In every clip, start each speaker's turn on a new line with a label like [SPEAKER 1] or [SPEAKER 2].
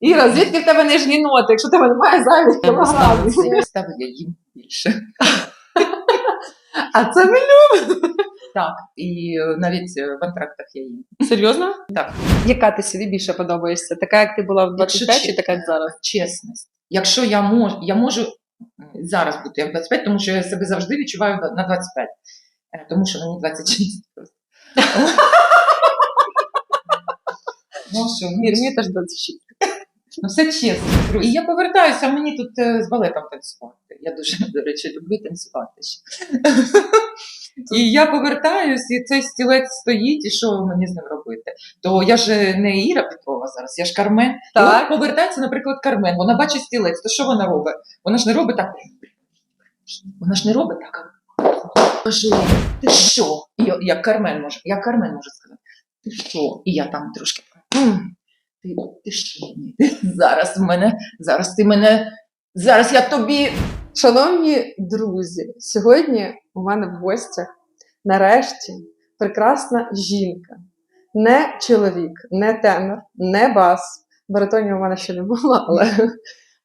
[SPEAKER 1] Іра, звідки в тебе нижні ноти, якщо тебе немає зайвих кілограмів?
[SPEAKER 2] Я ставлю, я їм більше.
[SPEAKER 1] А це ми
[SPEAKER 2] Так, і навіть в антрактах я їм.
[SPEAKER 1] Серйозно?
[SPEAKER 2] Так.
[SPEAKER 1] Яка ти собі більше подобаєшся? Така, як ти була в
[SPEAKER 2] Якщо
[SPEAKER 1] 25 чи така, як зараз?
[SPEAKER 2] Чесність. Якщо я можу, я можу зараз бути як 25, тому що я себе завжди відчуваю на 25. Е, Тому що мені 26 просто. Ну що, мені
[SPEAKER 1] мені теж 26.
[SPEAKER 2] Ну, все чесно. І я повертаюся, а мені тут е, з балетом танцювати. Я дуже, до речі, люблю танцювати ще. І я повертаюсь, і цей стілець стоїть, і що мені з ним робити? То я ж не Іра Петрова зараз, я ж Кармен.
[SPEAKER 1] Так.
[SPEAKER 2] І от повертається, наприклад, Кармен. Вона бачить стілець, то що вона робить? Вона ж не робить так. Вона ж не робить так. Кажу, ти що? І як Кармен може, як Кармен може сказати, ти що? І я там трошки. «М, Ти, ти що? Ні, Зараз в мене, зараз ти мене, зараз я тобі.
[SPEAKER 1] Шановні друзі, сьогодні у мене в гостях нарешті прекрасна жінка. Не чоловік, не тенор, не бас. Баритонів у мене ще не було, але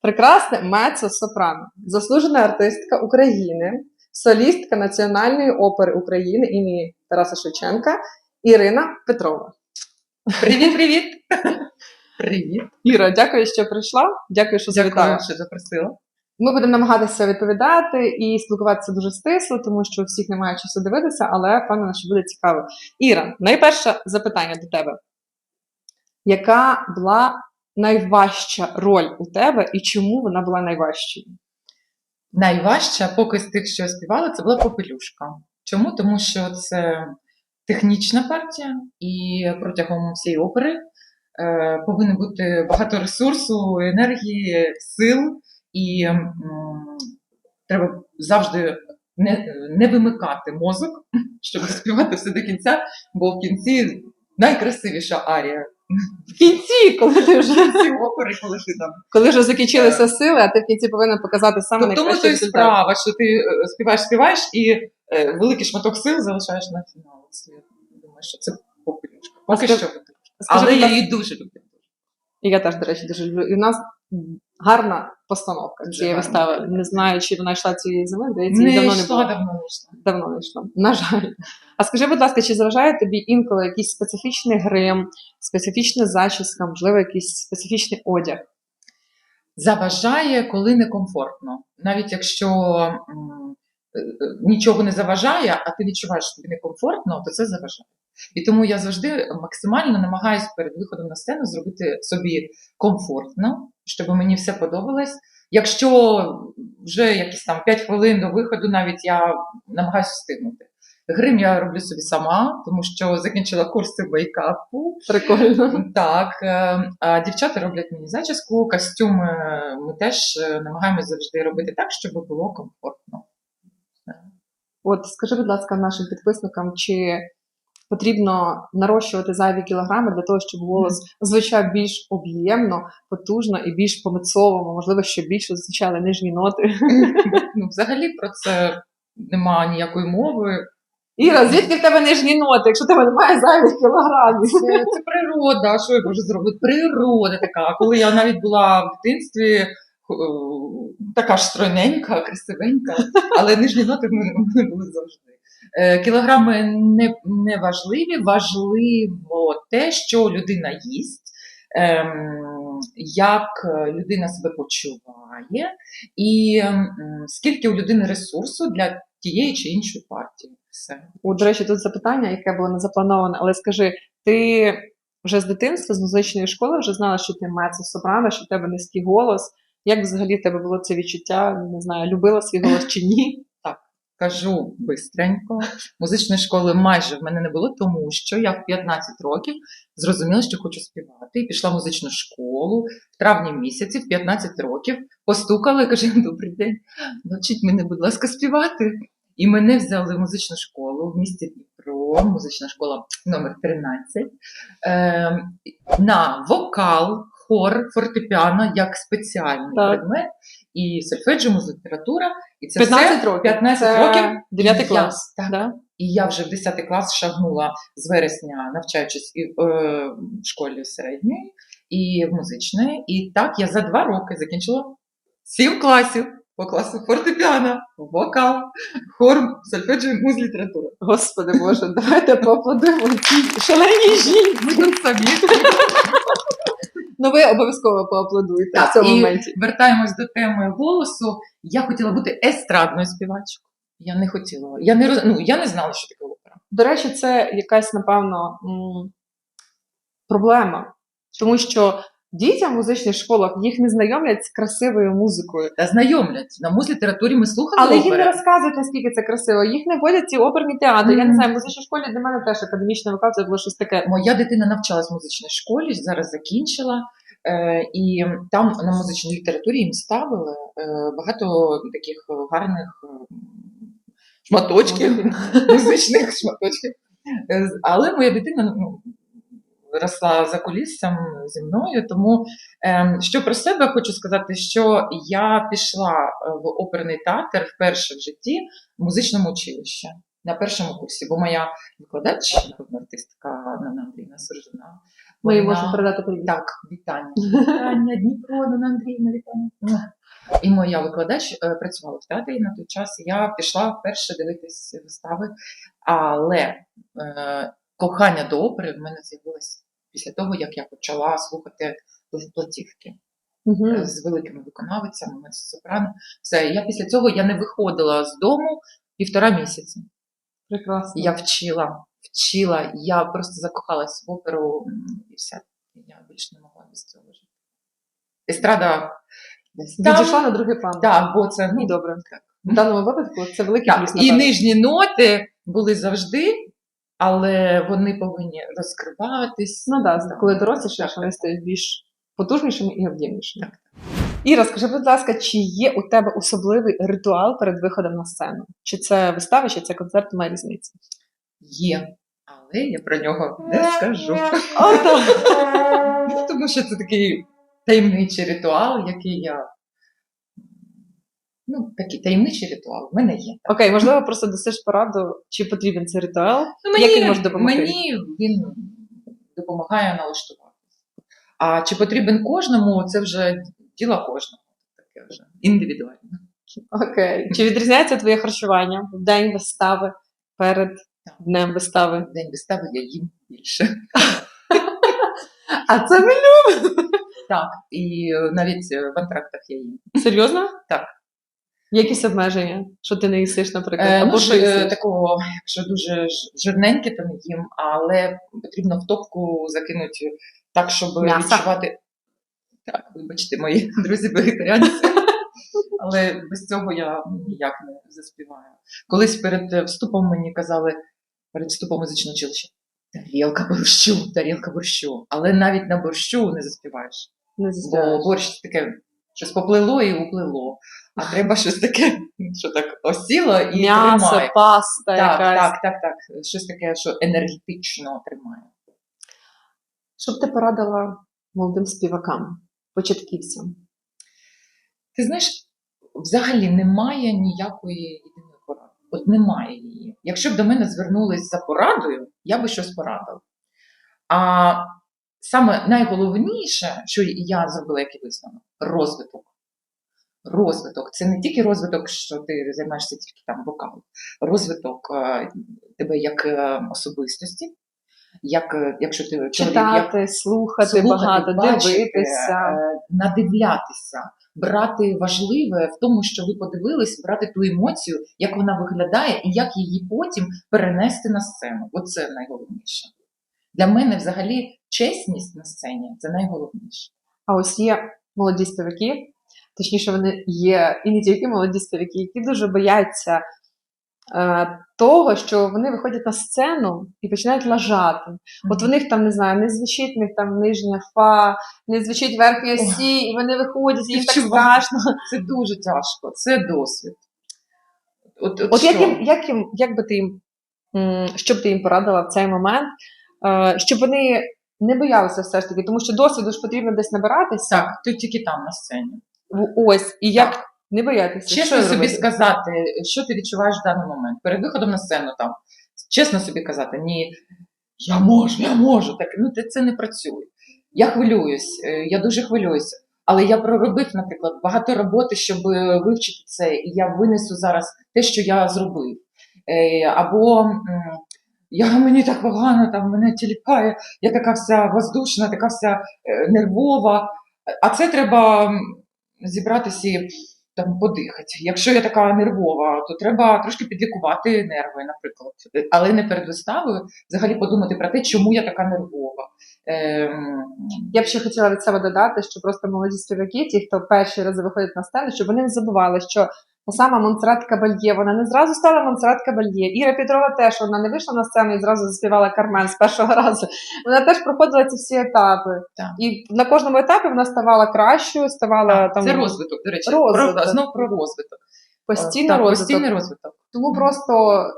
[SPEAKER 1] прекрасне мецо-сопрано, заслужена артистка України, солістка Національної опери України імені Тараса Шевченка Ірина Петрова.
[SPEAKER 2] Привіт, привіт.
[SPEAKER 1] Іра, дякую, що прийшла. Дякую, що завітала.
[SPEAKER 2] Дякую, що запросила.
[SPEAKER 1] Ми будемо намагатися відповідати і спілкуватися дуже стисло, тому що у всіх немає часу дивитися, але впевнена, що буде цікаво. Іра, найперше запитання до тебе. Яка була найважча роль у тебе і чому вона була найважчою?
[SPEAKER 2] Найважча, поки з тих, що я співала, це була попелюшка. Чому? Тому що це технічна партія, і протягом всієї опери повинно бути багато ресурсу, енергії, сил, і треба завжди не, не вимикати мозок, щоб співати все до кінця, бо в кінці найкрасивіша арія.
[SPEAKER 1] В кінці, коли ти вже
[SPEAKER 2] опери, коли ти там
[SPEAKER 1] коли вже закінчилися сили, а ти в кінці повинен показати саме
[SPEAKER 2] То в тому то і справа, що ти е, співаєш, співаєш і е, великий шматок сил залишаєш на фінал. Я думаю, що це. Поки що.
[SPEAKER 1] Скажи,
[SPEAKER 2] Але я її дуже люблю.
[SPEAKER 1] І я теж, до речі, дуже люблю. І в нас гарна постановка цієї
[SPEAKER 2] гарна.
[SPEAKER 1] вистави. Не знаю, чи вона йшла цієї зими, здається, її давно не було.
[SPEAKER 2] давно не йшла.
[SPEAKER 1] Давно не йшла. На жаль. А скажи, будь ласка, чи заважає тобі інколи якийсь специфічний грим, специфічна зачіска, можливо, якийсь специфічний одяг?
[SPEAKER 2] Заважає, коли некомфортно. Навіть якщо м, нічого не заважає, а ти відчуваєш, що тобі некомфортно, то це заважає. І тому я завжди максимально намагаюся перед виходом на сцену зробити собі комфортно, щоб мені все подобалось. Якщо вже якісь там 5 хвилин до виходу, навіть я намагаюся встигнути. Грим я роблю собі сама, тому що закінчила курси мейкапу.
[SPEAKER 1] Прикольно.
[SPEAKER 2] Так, е, а дівчата роблять мені зачіску, костюми ми теж е, намагаємось завжди робити так, щоб було комфортно.
[SPEAKER 1] От скажи, будь ласка, нашим підписникам, чи потрібно нарощувати зайві кілограми для того, щоб голос звучав більш об'ємно, потужно і більш по-мицовому, можливо, щоб більше звучали нижні ноти.
[SPEAKER 2] Ну, взагалі про це нема ніякої мови.
[SPEAKER 1] Іра, звідки в тебе нижні ноти, якщо в тебе немає зайвих кілограмів?
[SPEAKER 2] Це, це природа. Що я можу зробити? Природа така. Коли я навіть була в дитинстві, така ж стройненька, красивенька, але нижні ноти в були завжди. Е, Кілограми не, не важливі, важливо те, що людина їсть, ем, як людина себе почуває, і ем, скільки у людини ресурсу для тієї чи іншої партії. Все.
[SPEAKER 1] От, до речі, тут запитання, яке було не заплановане, але скажи, ти вже з дитинства, з музичної школи, вже знала, що ти мецо-сопрано, що в тебе низький голос. Як взагалі тебе було це відчуття? Не знаю, любила свій голос чи ні?
[SPEAKER 2] Так, Кажу бистренько. Музичної школи майже в мене не було, тому що я в 15 років зрозуміла, що хочу співати, і пішла в музичну школу в травні місяці, в 15 років, постукала і каже: Добрий день, навчіть мене, будь ласка, співати. І мене взяли в музичну школу в місті Дніпро, музична школа номер 13, е, на вокал, хор, фортепіано як спеціальний
[SPEAKER 1] Так.
[SPEAKER 2] предмет, і сольфеджіо, музлітература. І це
[SPEAKER 1] 15
[SPEAKER 2] все
[SPEAKER 1] років.
[SPEAKER 2] 15
[SPEAKER 1] Це
[SPEAKER 2] років.
[SPEAKER 1] 9 клас.
[SPEAKER 2] Так,
[SPEAKER 1] Да?
[SPEAKER 2] і я вже в 10 клас шагнула з вересня, навчаючись і, е, в школі середньої. і в музичне. І так я за два роки закінчила сім класів по класу фортепіано, вокал, хор, сольфеджіо, муз, література.
[SPEAKER 1] Господи Боже, давайте поаплодуємо цій шаленій жінці.
[SPEAKER 2] Ми тут самі.
[SPEAKER 1] Ну ви обов'язково поаплодуєте
[SPEAKER 2] Так,
[SPEAKER 1] в цьому
[SPEAKER 2] і
[SPEAKER 1] моменті.
[SPEAKER 2] вертаємось до теми голосу. Я хотіла бути естрадною співачкою. Я не хотіла. Я не роз... ну, я не знала, що таке опера.
[SPEAKER 1] До речі, це якась, напевно, м, проблема. Тому що дітям в музичних школах їх не знайомлять з красивою музикою.
[SPEAKER 2] Та знайомлять. На муз літературі ми слухали
[SPEAKER 1] Але їм не розказують, наскільки це красиво. Їх не водять ці оперні театри. Я не знаю, в музичній школі для мене теж академічний вокал це було щось таке.
[SPEAKER 2] Моя дитина навчалась в музичній школі, зараз закінчила. Е, і там на музичній літературі їм ставили е, багато таких гарних е, шматочків, музичних шматочків. Е, Але моя дитина ну, росла за куліссям зі мною. Тому е, що про себе хочу сказати, що я пішла е, в оперний театр вперше в житті в музичному училищі на першому курсі, бо моя викладач, народна артистка Нана Андріївна Сержина.
[SPEAKER 1] Ми їй можемо передати привіт.
[SPEAKER 2] так, вітання. Вітання, Дніпро, Нана Андріївна, вітання. І моя викладач е, працювала в театрі на той час. Я пішла вперше дивитись вистави, але е, кохання до опери в мене з'явилось після того, як я почала слухати платівки е, з великими виконавицями, мецо-сопрано. Все, я після цього я не виходила з дому півтора місяці.
[SPEAKER 1] Прекрасно.
[SPEAKER 2] Я вчила, вчила, я просто закохалась в оперу і все. Я більше не могла без цього жити. Естрада.
[SPEAKER 1] Відійшла на другий план.
[SPEAKER 2] Так, бо це ну,
[SPEAKER 1] добре. В даному випадку це плюс.
[SPEAKER 2] І нижні ноти були завжди, але вони повинні розкриватись.
[SPEAKER 1] Ну так, коли дорослішаєш, вони стають більш потужнішими і об'ємнішими.
[SPEAKER 2] Так.
[SPEAKER 1] Іра, скажи, будь ласка, чи є у тебе особливий ритуал перед виходом на сцену? Чи це вистава, чи це концерт, немає різниці?
[SPEAKER 2] Є. Але я про нього не скажу. Тому що це такий таємничий ритуал, який я. Ну, такий таємничий ритуал в мене є.
[SPEAKER 1] Окей, можливо, просто дасиш пораду, чи потрібен цей ритуал?
[SPEAKER 2] Ну,
[SPEAKER 1] Як він може допомогти?
[SPEAKER 2] Мені він допомагає налаштуватися. А чи потрібен кожному, це вже діло кожного. Таке вже індивідуально.
[SPEAKER 1] Окей. Чи відрізняється твоє харчування в день вистави перед днем вистави?
[SPEAKER 2] В день вистави я їм більше.
[SPEAKER 1] А це ми
[SPEAKER 2] Так, і навіть в антрактах я їм.
[SPEAKER 1] серйозно?
[SPEAKER 2] Так.
[SPEAKER 1] Якісь обмеження, що ти не їсиш, наприклад,
[SPEAKER 2] Е,
[SPEAKER 1] або
[SPEAKER 2] ну,
[SPEAKER 1] що
[SPEAKER 2] е,
[SPEAKER 1] їсиш?
[SPEAKER 2] такого, якщо дуже жирненьке, то не їм, але потрібно в топку закинути так, щоб
[SPEAKER 1] М'ясо.
[SPEAKER 2] відчувати. Так, вибачте, мої друзі вегетаріанці. Але без цього я ніяк не заспіваю. Колись перед е, вступом мені казали, перед вступом в музичне училище, тарілка борщу, тарілка борщу. Але навіть на борщу не заспіваєш.
[SPEAKER 1] Не
[SPEAKER 2] Бо борщ таке щось поплило і уплило. А треба щось таке, що так осіло і
[SPEAKER 1] М'ясо,
[SPEAKER 2] тримає.
[SPEAKER 1] паста
[SPEAKER 2] Так,
[SPEAKER 1] якась.
[SPEAKER 2] так, так, так. Щось таке, що енергетично тримає.
[SPEAKER 1] Що б ти порадила молодим співакам, початківцям?
[SPEAKER 2] Ти знаєш, взагалі немає ніякої єдиної поради. От немає її. Якщо б до мене звернулись за порадою, я би щось порадила. А саме найголовніше, що я зробила який висновок розвиток. Розвиток це не тільки розвиток, що ти займаєшся тільки там вокалом, розвиток е, тебе як е, особистості, як е, якщо ти чоловік, як
[SPEAKER 1] слухати,
[SPEAKER 2] слухати,
[SPEAKER 1] багато,
[SPEAKER 2] бачити,
[SPEAKER 1] дивитися.
[SPEAKER 2] надивлятися, брати важливе в тому, що ви подивились, брати ту емоцію, як вона виглядає, і як її потім перенести на сцену. Оце найголовніше. Для мене взагалі чесність на сцені це найголовніше.
[SPEAKER 1] А ось є молоді співаки, точніше, вони є і не тільки молоді співаки, які дуже бояться е, того, що вони виходять на сцену і починають лажати. От в них там не знаю, не звучить в них там нижня фа, не звучить верхня сі, і вони виходять, і їм так страшно.
[SPEAKER 2] Це дуже тяжко, це досвід. От, от,
[SPEAKER 1] От як їм, як їм, як би ти їм, що б ти їм порадила в цей момент, е, щоб вони не боялися все ж таки, тому що досвіду ж потрібно десь набиратися.
[SPEAKER 2] Так, ти тільки там на сцені.
[SPEAKER 1] Ось, і як не боятися.
[SPEAKER 2] Чесно
[SPEAKER 1] що
[SPEAKER 2] собі
[SPEAKER 1] робити?
[SPEAKER 2] сказати, що ти відчуваєш в даний момент. Перед виходом на сцену там. Чесно собі казати, ні, я можу, я можу. Так, ну, це- не працює. Я хвилююсь, е, я дуже хвилююся. Але я проробив, наприклад, багато роботи, щоб е, вивчити це, і я винесу зараз те, що я зробив. Е, Або я, мені так погано, там мене тіліпає, я така вся воздушна, така вся е, нервова. А це треба зібратися і там подихати. Якщо я така нервова, то треба трошки підлікувати нерви, наприклад. Але не перед виставою взагалі подумати про те, чому я така нервова. Ем,
[SPEAKER 1] Я б ще хотіла від себе додати, що просто молоді співаки, ті, хто перші рази виходять на сцену, щоб вони не забували, що сама Монсеррат Кабальє, вона не зразу стала Монсеррат Кабальє. Іра Петрова теж вона не вийшла на сцену і зразу заспівала Кармен з першого разу. Вона теж проходила ці всі етапи.
[SPEAKER 2] Так.
[SPEAKER 1] І на кожному етапі вона ставала кращою, ставала там
[SPEAKER 2] це розвиток, до речі,
[SPEAKER 1] розвиток.
[SPEAKER 2] Про, знов про розвиток.
[SPEAKER 1] постійно
[SPEAKER 2] Так,
[SPEAKER 1] розвиток.
[SPEAKER 2] постійний розвиток.
[SPEAKER 1] Тому просто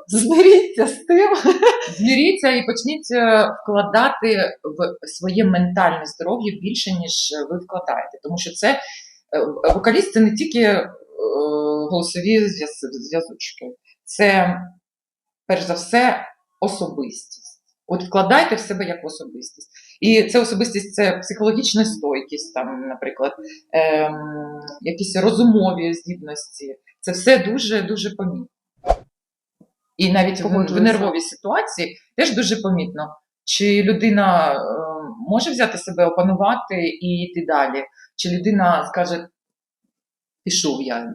[SPEAKER 1] змиріться з тим.
[SPEAKER 2] Зміріться і почніть е, вкладати в своє ментальне здоров'я більше, ніж ви вкладаєте. Тому що це е, вокаліст це не тільки голосові зв'язочки, це перш за все особистість. От вкладайте в себе як в особистість. І це особистість це психологічна стойкість, там, наприклад, ем, якісь розумові здібності. Це все дуже дуже помітно. І навіть в, в нервовій ситуації теж дуже помітно, чи людина е, може взяти себе опанувати і йти далі, чи людина скаже: пішов я,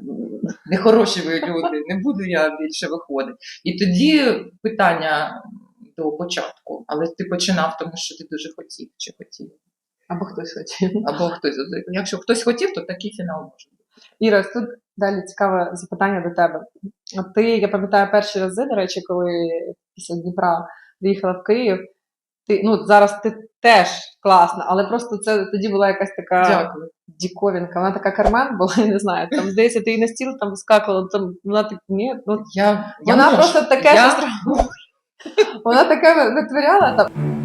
[SPEAKER 2] нехороші ви люди, не буду я більше виходити. І тоді питання до початку, але ти починав, тому що ти дуже хотів чи хотів.
[SPEAKER 1] Або хтось хотів.
[SPEAKER 2] Або хтось, якщо хтось хотів, то такий фінал може бути.
[SPEAKER 1] Іра, тут далі цікаве запитання до тебе. От ти, я пам'ятаю, перші рази, до речі, коли після Дніпра приїхала в Київ. Ти ну зараз ти теж класна, але просто це тоді була якась така
[SPEAKER 2] Дякую.
[SPEAKER 1] діковінка. Вона така кармен була, я не знаю. Там здається, ти її на стіл там вискакувала, там вона так ні. Ну
[SPEAKER 2] Я, я
[SPEAKER 1] вона
[SPEAKER 2] можу.
[SPEAKER 1] просто таке
[SPEAKER 2] я...
[SPEAKER 1] щось вона таке витворяла там.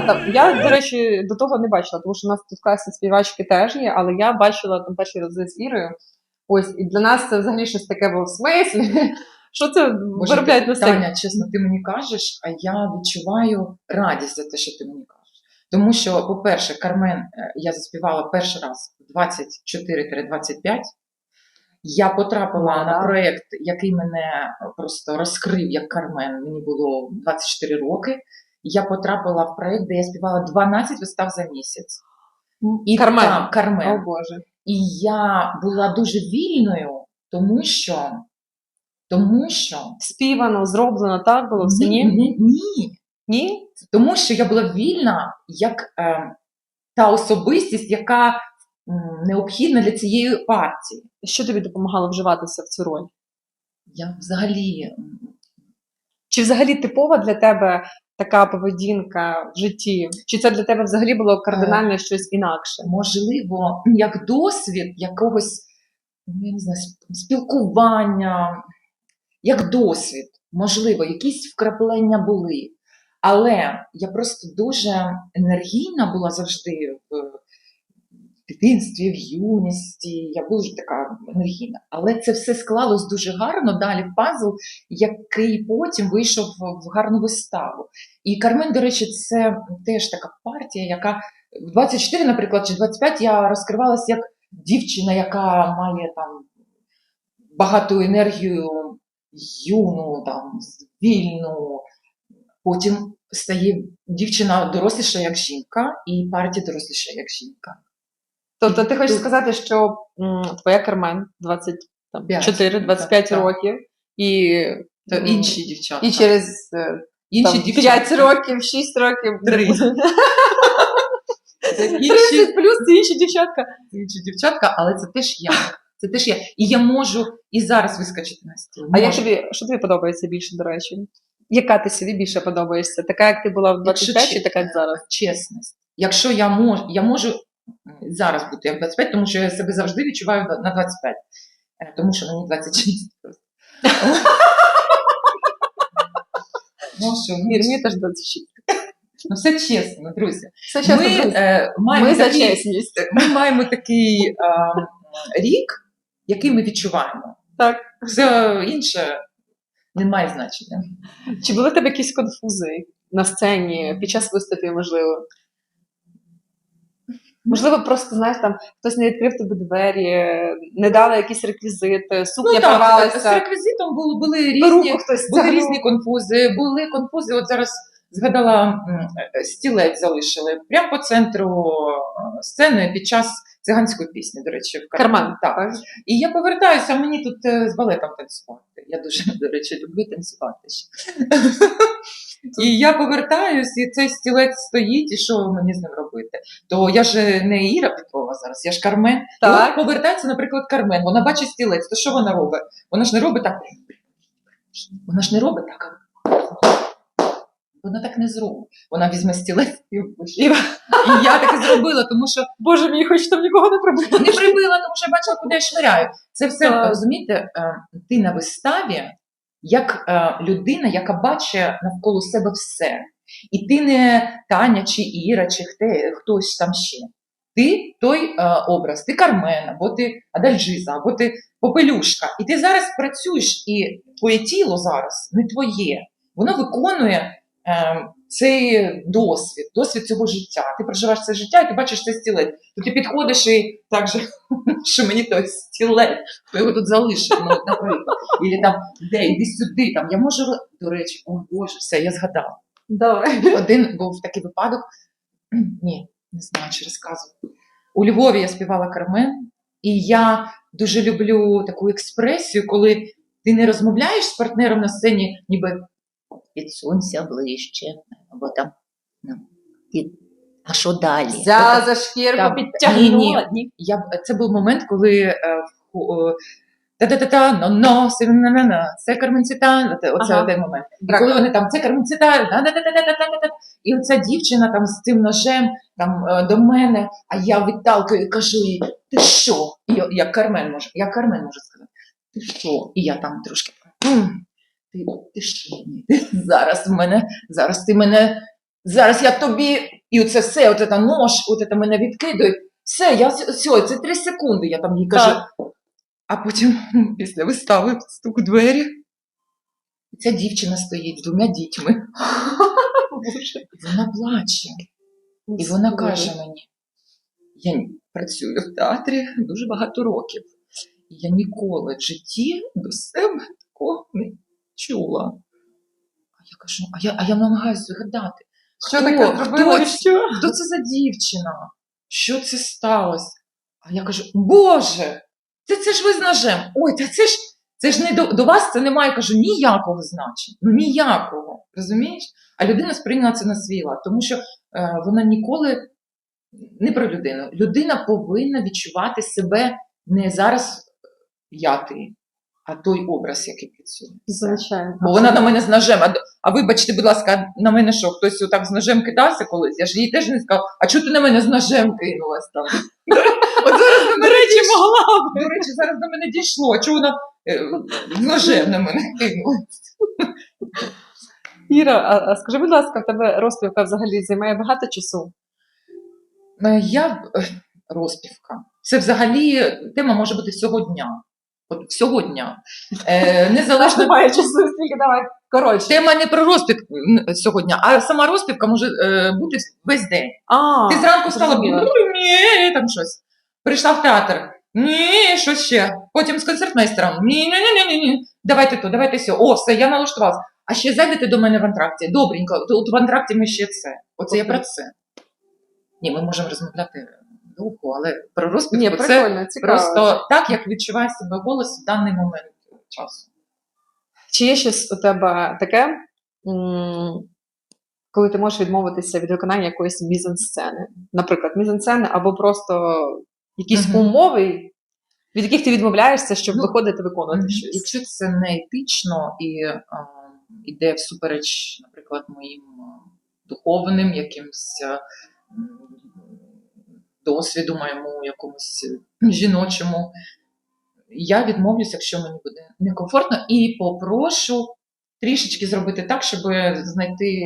[SPEAKER 1] Витворяла там. Я, до речі, до того не бачила, тому що у нас тут класні співачки теж є, але я бачила там перші рази з Ірою. Ось, і для нас це взагалі щось таке було в смислі. Що це
[SPEAKER 2] Боже,
[SPEAKER 1] виробляють на сцені?
[SPEAKER 2] Таня, чесно, ти мені кажеш, а я відчуваю радість за те, що ти мені кажеш. Тому що, по-перше, Кармен е, я заспівала перший раз в 24-25. Я потрапила
[SPEAKER 1] Ну,
[SPEAKER 2] на проєкт, який мене просто розкрив як Кармен. Мені було 24 роки. Я потрапила в проєкт, де я співала 12 вистав за місяць. І
[SPEAKER 1] Кармен.
[SPEAKER 2] там Кармен.
[SPEAKER 1] О Боже.
[SPEAKER 2] І я була дуже вільною, тому що, тому що
[SPEAKER 1] Співано, зроблено, так було все ні?
[SPEAKER 2] ні, ні,
[SPEAKER 1] Ні?
[SPEAKER 2] тому що я була вільна як е, та особистість, яка необхідна для цієї партії.
[SPEAKER 1] Що тобі допомагало вживатися в цю роль?
[SPEAKER 2] Я взагалі
[SPEAKER 1] Чи взагалі типова для тебе така поведінка в житті? Чи це для тебе взагалі було кардинально щось інакше?
[SPEAKER 2] можливо, як досвід якогось ну, я не знаю, спілкування, як досвід, можливо, якісь вкраплення були. Але я просто дуже енергійна була завжди в дитинстві, в юності. Я була дуже така енергійна. Але це все склалось дуже гарно далі в пазл, який потім вийшов в гарну виставу. І Кармен, до речі, це теж така партія, яка в 24, наприклад, чи 25 я розкривалася як дівчина, яка має там багату енергію юну, там, вільну. Потім стає дівчина доросліша як жінка, і партія доросліша як жінка.
[SPEAKER 1] Тобто ти хочеш сказати, що м, твоя Кармен 24-25
[SPEAKER 2] Так, так.
[SPEAKER 1] років, і,
[SPEAKER 2] То
[SPEAKER 1] м,
[SPEAKER 2] інші дівчата.
[SPEAKER 1] і через е,
[SPEAKER 2] інші
[SPEAKER 1] там, 5 років, 6 років,
[SPEAKER 2] Три. 30
[SPEAKER 1] 30 плюс ці інші дівчатка.
[SPEAKER 2] інші дівчатка, але це теж я. Це теж я. І я можу і зараз вискочити на стіл.
[SPEAKER 1] А
[SPEAKER 2] Можу.
[SPEAKER 1] тобі, що тобі подобається більше, до речі? Яка ти собі більше подобаєшся? Така, як ти була в
[SPEAKER 2] Якщо
[SPEAKER 1] 25 чи така, як зараз?
[SPEAKER 2] чесність. Якщо я можу, я можу зараз бути як 25, тому що я себе завжди відчуваю на на 25. Е, Тому що мені 26 просто. Ну що, ну,
[SPEAKER 1] мені теж 26.
[SPEAKER 2] ну все чесно, друзі.
[SPEAKER 1] Все чесно,
[SPEAKER 2] Ми,
[SPEAKER 1] друзі.
[SPEAKER 2] е, маємо
[SPEAKER 1] Ми за
[SPEAKER 2] такий-
[SPEAKER 1] чесність.
[SPEAKER 2] ми маємо такий е, рік, який ми відчуваємо.
[SPEAKER 1] Так.
[SPEAKER 2] Все інше не має значення.
[SPEAKER 1] Чи були в тебе якісь конфузи на сцені під час виступів, можливо? Можливо, просто знаєш, там хтось не відкрив тобі двері, не дали якісь реквізити, сукня
[SPEAKER 2] Ну, так, з реквізитом були, були різні,
[SPEAKER 1] хтось
[SPEAKER 2] були різні конфузи. Були конфузи. От зараз згадала е, стілець залишили прямо по центру е, сцени під час циганської пісні, до речі, в
[SPEAKER 1] Карман.
[SPEAKER 2] Так. І я повертаюся, а мені тут е, з балетом танцювати. Я дуже, до речі, люблю танцювати ще. І я повертаюсь, і цей стілець стоїть, і що мені з ним робити? То я ж не Іра Петрова зараз, я ж Кармен. І от повертається, наприклад, Кармен. Вона бачить стілець, то що вона робить? Вона ж не робить так. Вона ж не робить так. Вона так не зробить. Вона візьме стілець і впише. І я так і зробила, тому що
[SPEAKER 1] Боже мій, хоч там нікого не прибуде.
[SPEAKER 2] не прибила, тому що я бачила, куди я швиряю. Це все
[SPEAKER 1] Так.
[SPEAKER 2] розумієте, е, ти на виставі як е, людина, яка бачить навколо себе все. І ти не Таня чи Іра, чи хте, хтось там ще. Ти той е, образ, ти Кармен, або ти Адальджиза, або ти Попелюшка. І ти зараз працюєш, і твоє тіло зараз не твоє. Воно виконує цей досвід, досвід цього життя. Ти проживаєш це життя, і ти бачиш цей стілець. То ти підходиш і так же, що мені той стілець, хто його тут залишив, ну, наприклад. І там, де, іди сюди, там, я можу, до речі, о Боже, все, я згадала.
[SPEAKER 1] Давай.
[SPEAKER 2] Один був такий випадок. Ні, не знаю, чи розказую. У Львові я співала Кармен, і я дуже люблю таку експресію, коли ти не розмовляєш з партнером на сцені, ніби підсунься ближче, або там. Ну, і, а що далі?
[SPEAKER 1] Взяла за шкірку, підтягнула. Ні.
[SPEAKER 2] Я, це був момент, коли е, в е, та-та-та-та, но-но, си-на-на-на, це Карменцита, оце
[SPEAKER 1] Ага.
[SPEAKER 2] один момент. І коли вони там, це Карменцита, та-та-та-та-та-та-та, і оця дівчина там з цим ножем там е, до мене, а я відталкую і кажу їй, ти що? І я, як Кармен може, як Кармен може сказати, ти що? І я там трошки, «М, ти, ти що? Ні, ти зараз в мене, зараз ти мене, зараз я тобі, і оце все, оце та нож, оце та мене відкидує. Все, я все, це три секунди, я там їй кажу.
[SPEAKER 1] Так.
[SPEAKER 2] А потім після вистави стук у двері. Ця дівчина стоїть з двома дітьми. Вона плаче. І вона каже мені: я працюю в театрі дуже багато років. І я ніколи в житті до себе такого не чула. А я кажу, а я, а я намагаюся згадати,
[SPEAKER 1] Що
[SPEAKER 2] Хто?
[SPEAKER 1] таке
[SPEAKER 2] Хто
[SPEAKER 1] зробила? Що?
[SPEAKER 2] хто це за дівчина? Що це сталося? А я кажу: Боже, це, це ж ви з ножем. Ой, та це ж це ж не до, до вас це не має кажу, ніякого значення. Ну ніякого. Розумієш? А людина сприйняла це на свій лад, тому що е, вона ніколи не про людину. Людина повинна відчувати себе не зараз я ти, а той образ, який працює.
[SPEAKER 1] Звичайно.
[SPEAKER 2] Бо вона на мене з ножем. А, а вибачте, будь ласка, на мене що, хтось отак з ножем кидався колись? Я ж їй теж не сказала, а чого ти на мене з ножем кинулась там? От зараз до дійшло.
[SPEAKER 1] могла
[SPEAKER 2] До речі, зараз до мене дійшло. Чого вона е, з ножем на мене кинулась?
[SPEAKER 1] Іра, а, а скажи, будь ласка, в тебе розпівка взагалі займає багато часу?
[SPEAKER 2] Е, Я е, розпівка. Це взагалі тема може бути всього дня. От всього дня. Е, незалежно
[SPEAKER 1] немає часу, стільки давай. Коротше.
[SPEAKER 2] Тема не про розпівку сьогодні, а сама розпівка може е, бути весь день.
[SPEAKER 1] А,
[SPEAKER 2] Ти зранку стала
[SPEAKER 1] зрозуміла.
[SPEAKER 2] «Ну, ні, там щось. Прийшла в театр. Ні, що ще? Потім з концертмейстером. Ні, ні, ні, ні, ні. Давайте то, давайте сьо. О, все, я налаштувалася. А ще зайдете до мене в антракті. Добренько, тут в антракті ми ще це. Оце я про це. Ні, ми можемо розмовляти довго, але про розпівку
[SPEAKER 1] Ні,
[SPEAKER 2] це
[SPEAKER 1] цікаво.
[SPEAKER 2] просто так, як відчуває себе голос в даний момент часу.
[SPEAKER 1] Чи є щось у тебе таке, коли ти можеш відмовитися від виконання якоїсь мізансцени? Наприклад, мізансцени або просто якісь
[SPEAKER 2] Мгм.
[SPEAKER 1] умови, від яких ти відмовляєшся, щоб
[SPEAKER 2] Ну,
[SPEAKER 1] виходити виконувати щось?
[SPEAKER 2] Якщо це не етично і а, іде всупереч, наприклад, моїм духовним якимсь досвіду моєму якомусь жіночому. Я відмовлюсь, якщо мені буде некомфортно, і попрошу трішечки зробити так, щоб знайти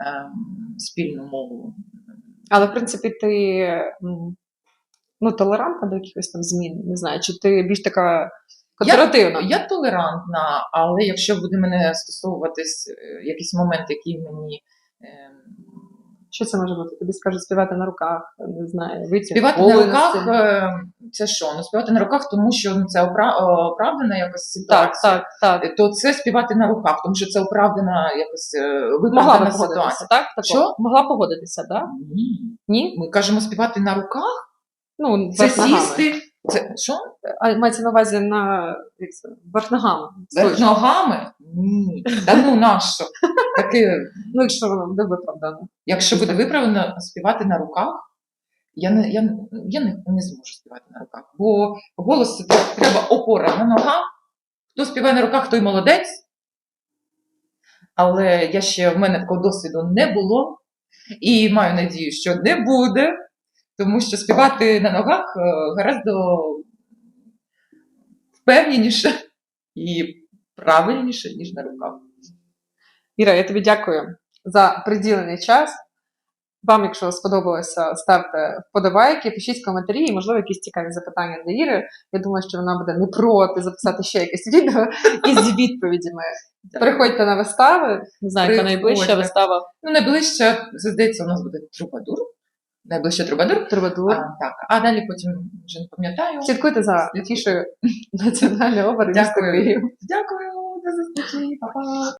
[SPEAKER 2] ем, спільну мову.
[SPEAKER 1] Але в принципі ти ну, толерантна до якихось там змін, не знаю, чи ти більш така консервативна?
[SPEAKER 2] Я толерантна, але якщо буде мене стосовуватись е, якийсь момент, який мені ем,
[SPEAKER 1] Що це може бути? Тобі скажуть співати на руках, не знаю, вийти
[SPEAKER 2] співати на руках, е, це що? Ну, співати на руках, тому що ну, це оправдана якось ситуація.
[SPEAKER 1] так, так.
[SPEAKER 2] То це співати на руках, тому що це оправдана якось е, виправдана ситуація.
[SPEAKER 1] так? так
[SPEAKER 2] Що?
[SPEAKER 1] Могла погодитися, так?
[SPEAKER 2] Ні.
[SPEAKER 1] Ні?
[SPEAKER 2] Ми кажемо співати на руках,
[SPEAKER 1] Ну,
[SPEAKER 2] це сісти. Що?
[SPEAKER 1] А мається на увазі на як це, ногами.
[SPEAKER 2] Ногами? Ні. Та ну нащо? Таке
[SPEAKER 1] Ну, якщо воно буде виправдано.
[SPEAKER 2] Якщо буде виправлено співати на руках, я не, я, я не, не зможу співати на руках. Бо голос треба опора на ногах. Хто співає на руках, той молодець. Але я ще в мене такого досвіду не було. І маю надію, що не буде, тому що співати на ногах е, гораздо впевненіше і правильніше, ніж на руках.
[SPEAKER 1] Іра, я тобі дякую за приділений час. Вам, якщо сподобалося, ставте вподобайки, пишіть коментарі, і, можливо, якісь цікаві запитання для Іри. Я думаю, що вона буде не проти записати ще якесь відео із відповідями. Приходьте на вистави. Не знаю, яка найближча вистава
[SPEAKER 2] Ну, найближче, здається, у нас буде трубадур. Найближче трубадур.
[SPEAKER 1] Трубадур.
[SPEAKER 2] А, так, а далі потім вже не пам'ятаю.
[SPEAKER 1] Слідкуйте за літішою національної опери
[SPEAKER 2] Дякую. Дякую, до зустрічі, па-па.